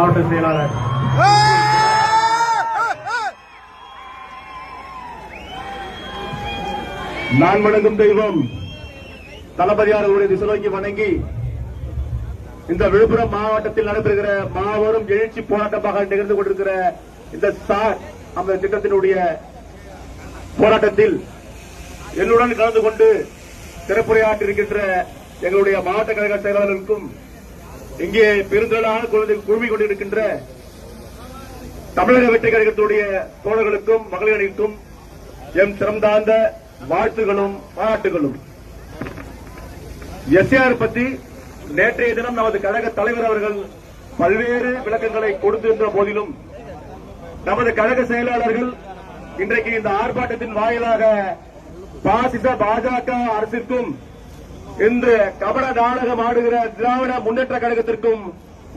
மாவட்ட செயலாளர். நான் வணங்கும் தெய்வம் தளபதியார் அவருடைய திசை நோக்கி வணங்கி இந்த விழுப்புரம் மாவட்டத்தில் நடைபெறுகிற மாபெரும் எழுச்சி போராட்டமாக நிகழ்ந்து கொண்டிருக்கிற இந்த சார் அந்த திட்டத்தினுடைய போராட்டத்தில் என்னுடன் கலந்து கொண்டு சிறப்புரையாற்றிருக்கின்ற எங்களுடைய மாவட்ட கழக செயலாளர்களுக்கும் இங்கே பெருந்திரளாக குழுமி- கொண்டிருக்கின்ற தமிழக வெற்றி கழகத்துடைய தோழர்களுக்கும் மகளிருக்கும் எம் சிறந்தாந்த வாழ்த்துகளும் பாராட்டுகளும். எஸ்ஆர் பத்தி நேற்றைய தினம் நமது கழக தலைவர் அவர்கள் பல்வேறு விளக்கங்களை கொடுத்திருந்த போதிலும் நமது கழக செயலாளர்கள் இன்றைக்கு இந்த ஆர்ப்பாட்டத்தின் வாயிலாக பாசிச பாஜக அரசிற்கும் இன்று கபட நாடகம் ஆடுகிற திராவிட முன்னேற்ற கழகத்திற்கும்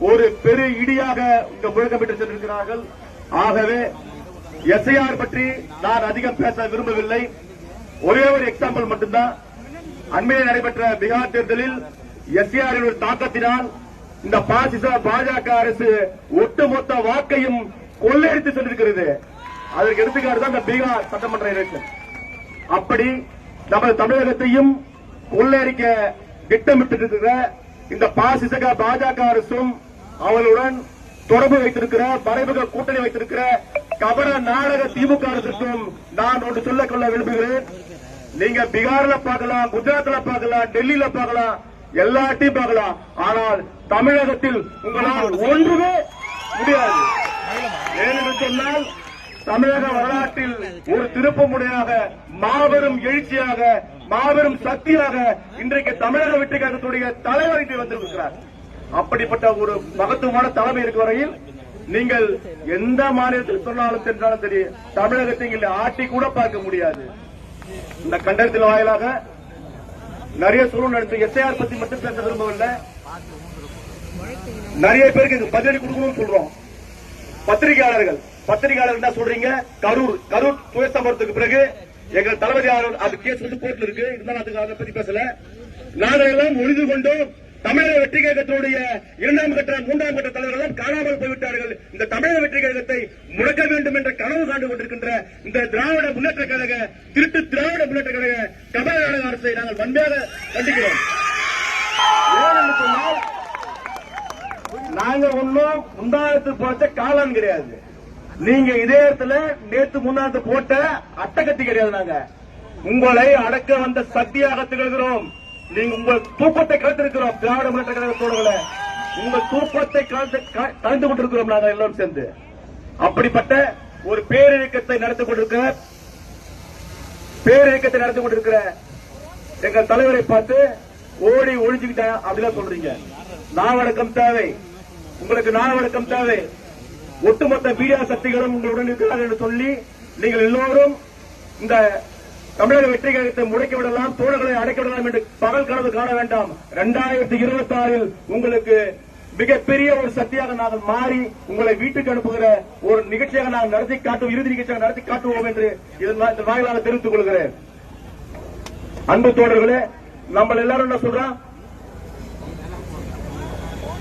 ஒரு பெரு இடியாக இங்கு முழக்கமிட்டு சென்றிருக்கிறார்கள். ஆகவே எஸ்ஐஆர் பற்றி நான் அதிகம் பேச விரும்பவில்லை. ஒரே ஒரு எக்ஸாம்பிள் மட்டும்தான். அண்மையில் நடைபெற்ற பீகார் தேர்தலில் எஸ்ஐஆரின் ஒரு தாக்கத்தினால் இந்த பாசிச பாஜக அரசு ஒட்டுமொத்த வாக்கையும் கொள்ளையடித்து சென்றிருக்கிறது. அதற்கு எடுத்துக்காட்டு தான் இந்த பீகார் சட்டமன்ற எலெக்ஷன் அப்படி நமது தமிழகத்தையும் கொள்ளையடிக்க திட்டமிட்டிருக்கிற இந்த பாசிசக பாஜக அரசும் அவர்களுடன் தொடர்பு வைத்திருக்கிற மறைமுக கூட்டணி வைத்திருக்கிற கபட நாடக திமுக அரசுக்கும் நான் ஒன்று சொல்ல கொள்ள விரும்புகிறேன். நீங்க பீகார்ல பார்க்கலாம் குஜராத்ல பார்க்கலாம் டெல்லியில பார்க்கலாம் எல்லாத்தையும் பார்க்கலாம். ஆனால் தமிழகத்தில் உங்களால் ஒன்றுமே முடியாது. ஏனென்று சொன்னால் தமிழக வரலாற்றில் ஒரு திருப்பு முனையாக மாபெரும் எழுச்சியாக மாபெரும் சக்தியாக இன்றைக்கு தமிழக வெற்றி கழகத்துடைய தலைவர் இன்று வந்திருக்கிறார். அப்படிப்பட்ட ஒரு மகத்துவமான தலைமை இருக்கும் வரையில் நீங்கள் எந்த மாநிலத்தில் சொன்னாலும் சென்றாலும் சரி தமிழகத்தை இங்கே ஆட்டி கூட பார்க்க முடியாது. இந்த கண்டனத்தின் வாயிலாக நிறைய சொல்லணும் நினைச்சு எஸ்ஐஆர் பத்தி மட்டும் பேச விரும்பவில்லை. நிறைய பேருக்கு இது பதிலடி கொடுக்கணும்னு சொல்றோம். பத்திரிகையாளர்கள் பத்திரிகையாளர் என்ன சொல்றீங்க? கரூர் கரூர் துயர் சம்பவத்துக்கு பிறகு எங்க தளபதி அது கேஸ் வந்து கோர்ட்ல இருக்கு. இருந்தாலும் அதுக்கு அதை பத்தி பேசல. நாங்கள் எல்லாம் ஒளிந்து கொண்டோம் தமிழக வெற்றி கழகத்தினுடைய இரண்டாம் கட்ட மூன்றாம் கட்ட தலைவர்கள் எல்லாம் காணாமல் போய்விட்டார்கள். இந்த தமிழக வெற்றி கழகத்தை முடக்க வேண்டும் என்ற கனவு காண்டு கொண்டிருக்கின்ற இந்த திராவிட முன்னேற்ற கழக திருட்டு திராவிட முன்னேற்ற கழக கபல அரசை நாங்கள் வன்மையாக கண்டிக்கிறோம். நாங்கள் சொன்னால் நாங்க ஒன்னும் முந்தானத்து போட்ட காலம் கிடையாது. நீங்க இதே இடத்துல நேத்து முன்னாடி போட்ட அட்டகத்தி கிடையாது நாங்க. உங்களை அடக்க வந்த சக்தியாக திகழ்கிறோம். நீங்க உங்கள் தூக்கத்தை கலந்திருக்கிறோம் திராவிட முன்னேற்ற கழகத்தோடுகளை உங்கள் தூக்கத்தை கலந்து க- கலந்து கொண்டிருக்கிறோம் நாங்கள் எல்லோரும் சேர்ந்து. அப்படிப்பட்ட ஒரு பேரிழக்கத்தை நடத்தி கொண்டிருக்க பேரிழக்கத்தை நடத்தி கொண்டிருக்கிற எங்கள் தலைவரை பார்த்து ஓடி ஒழிஞ்சுக்கிட்டேன் அப்படிலாம் சொல்றீங்க. நாவடக்கம் தேவை. உங்களுக்கு நாவடக்கம் தேவை. ஒட்டுமொத்த மீடியா சக்திகளும் உங்களுடன் இருக்கிறார்கள் என்று சொல்லி நீங்கள் எல்லோரும் இந்த தமிழக வெற்றி கழகத்தை முடக்கி விடலாம் தோழர்களை அடைக்க விடலாம் என்று பகல் கனவு காண வேண்டாம். இரண்டாயிரத்தி இருபத்தி ஆறில் உங்களுக்கு மிகப்பெரிய ஒரு சக்தியாக நாங்கள் மாறி உங்களை வீட்டுக்கு அனுப்புகிற ஒரு நிகழ்ச்சியாக நாங்கள் நடத்தி காட்டுவோம் இறுதி நிகழ்ச்சியாக நடத்தி காட்டுவோம் என்று இதன் வாயிலாக தெரிவித்துக் கொள்கிறேன். அன்பு தோழர்களே நம்ம எல்லாரும் என்ன சொல்றோம்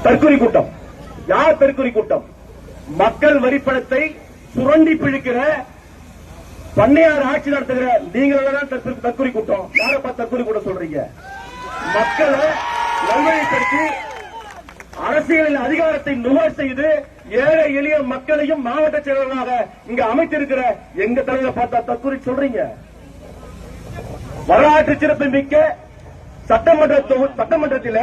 தற்கொலை கூட்டம். யார் தற்கொலை கூட்டம்? மக்கள் வரிப்பணத்தை சுரண்டி பிழிக்கிற பண்ணையார் ஆட்சி நடத்துகிற நீங்கள தற்கொலை கூட்டம். யாரப்பா தற்கொலை கூட்டம் சொல்றீங்க? மக்களை நல்வழிப்படுத்தி அரசியலில் அதிகாரத்தை நுகர் செய்து ஏழை எளிய மக்களையும் மாவட்ட செயலர்களாக இங்க அமைத்திருக்கிற எங்க தலைவரை பார்த்தா தற்கொலை சொல்றீங்க? வரலாற்று சிறப்பு மிக்க சட்டமன்ற சட்டமன்றத்தில்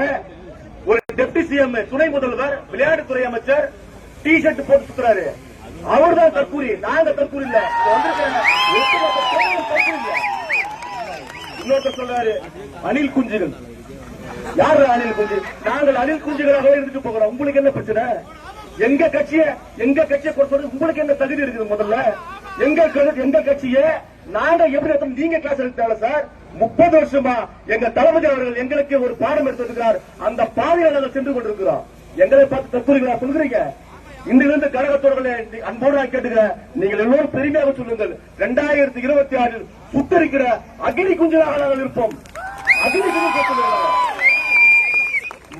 ஒரு டெப்டி சிஎம் துணை முதல்வர் விளையாட்டுத்துறை அமைச்சர் டி ஷர்ட் போட்டு சுத்துறாரு. அவர் தான் தற்கூரி நாங்க தற்கூரி இல்ல. இன்னொருத்தர் சொல்றாரு அணில் குஞ்சுகள். யாரு அணில் குஞ்சு? நாங்கள் அணில் குஞ்சுகளாக இருந்துட்டு போகிறோம். உங்களுக்கு என்ன பிரச்சனை? எங்க கட்சிய எங்க கட்சியை கொண்டு உங்களுக்கு என்ன தகுதி இருக்குது முதல்ல? எங்க எங்க கட்சியை? நாங்க எப்படி எடுத்தோம்? நீங்க கிளாஸ் எடுத்தால சார் முப்பது வருஷமா எங்க தளபதி அவர்கள் எங்களுக்கு ஒரு பாடம் எடுத்திருக்கிறார். அந்த பாதையில நாங்கள் சென்று கொண்டிருக்கிறோம். எங்களை பார்த்து தற்கொலைகளா சொல்கிறீங்க இன்றிலிருந்து கழக தோழர்களே அன்போடு நான் நீங்கள் எல்லோரும் பெருமையாக சொல்லுங்கள். இரண்டாயிரத்தி இருபத்தி ஆறில் சுத்தரிக்கிற அக்னி குஞ்சலாக நாங்கள் இருப்போம்.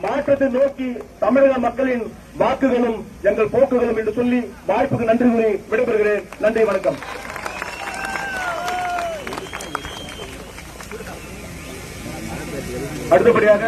மாற்றத்தை நோக்கி தமிழக மக்களின் வாக்குகளும் எங்கள் போக்குகளும் என்று சொல்லி வாய்ப்புக்கு நன்றி கூறி விடைபெறுகிறேன். நன்றி வணக்கம். அடுத்தபடியாக